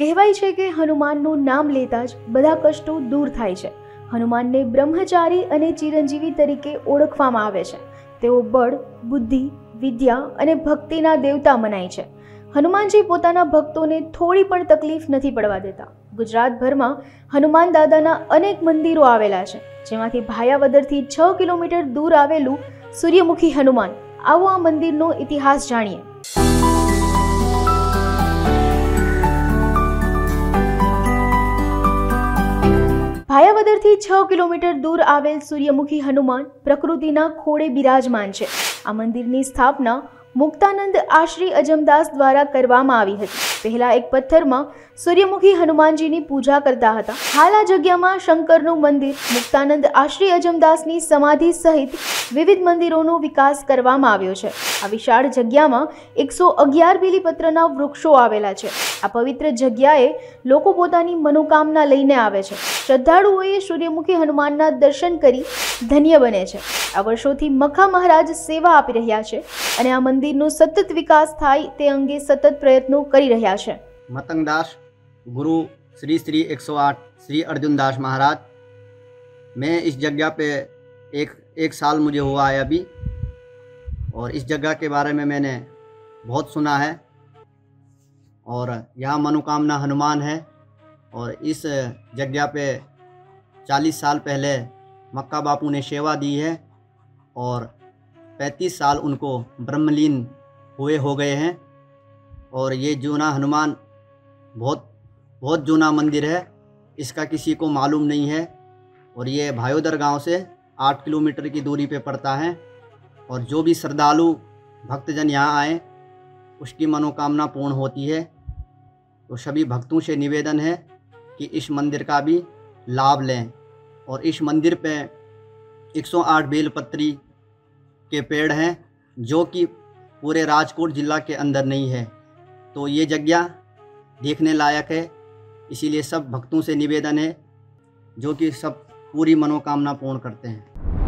કહેવાય છે કે હનુમાનનું નામ લેતા જ બધા કષ્ટો દૂર થાય છે. હનુમાનને બ્રહ્મચારી અને ચિરંજીવી તરીકે ઓળખવામાં આવે છે. તેઓ બળ, બુદ્ધિ, વિદ્યા અને ભક્તિના દેવતા મનાય છે. હનુમાનજી પોતાના ભક્તોને થોડી પણ તકલીફ નથી પડવા દેતા. ગુજરાતભરમાં હનુમાન દાદાના અનેક મંદિરો આવેલા છે, જેમાંથી ભાયાવદરથી છ કિલોમીટર દૂર આવેલું સૂર્યમુખી હનુમાન. આવો આ મંદિરનો ઇતિહાસ જાણીએ. ભાયાવદરથી છ કિલોમીટર દૂર આવેલ સૂર્યમુખી હનુમાન પ્રકૃતિના ખોળે બિરાજમાન છે. આ મંદિરની સ્થાપના મુક્તાનંદ આશ્રી અજમદાસ દ્વારા કરવામાં આવી હતી. પહેલા એક પથ્થરમાં સૂર્યમુખી હનુમાનજીની પૂજા કરતા હતા. હાલ આ જગ્યામાં શંકરનું મંદિર, મુક્તાનંદ આશ્રી અજમદાસની સમાધિ સહિત વિવિધ મંદિરોનો વિકાસ કરવામાં આવ્યો છે. આ વિશાળ જગ્યામાં એકસો અગિયાર બીલીપત્રના વૃક્ષો આવેલા છે. આ પવિત્ર જગ્યાએ લોકો પોતાની મનોકામના લઈને આવે છે. શ્રદ્ધાળુઓએ સૂર્યમુખી હનુમાનના દર્શન કરી ધન્ય બને છે આ વર્ષોથી મખા મહારાજ સેવા આપી રહ્યા છે અને આ મંદિરનો સતત વિકાસ થાય તે અંગે સતત પ્રયત્નો કરી રહ્યા છે मतंग दास गुरु श्री श्री 108 श्री अर्जुन दास महाराज मैं इस जगह पे एक एक साल मुझे हुआ है अभी और इस जगह के बारे में मैंने बहुत सुना है और यहाँ मनोकामना हनुमान है और इस जगह पे 40 साल पहले मक्का बापू ने सेवा दी है और 35 साल उनको ब्रह्मलीन हुए हो गए हैं। और ये जूना हनुमान बहुत बहुत जूना मंदिर है, इसका किसी को मालूम नहीं है। और ये भायोदर गाँव से आठ किलोमीटर की दूरी पे पड़ता है और जो भी श्रद्धालु, भक्तजन यहाँ आए, उसकी मनोकामना पूर्ण होती है। तो सभी भक्तों से निवेदन है कि इस मंदिर का भी लाभ लें। और इस मंदिर पे 108 बेलपत्री के पेड़ हैं, जो कि पूरे राजकोट ज़िला के अंदर नहीं है। तो ये जगह देखने लायक है। इसीलिए सब भक्तों से निवेदन है, जो कि सब पूरी मनोकामना पूर्ण करते हैं।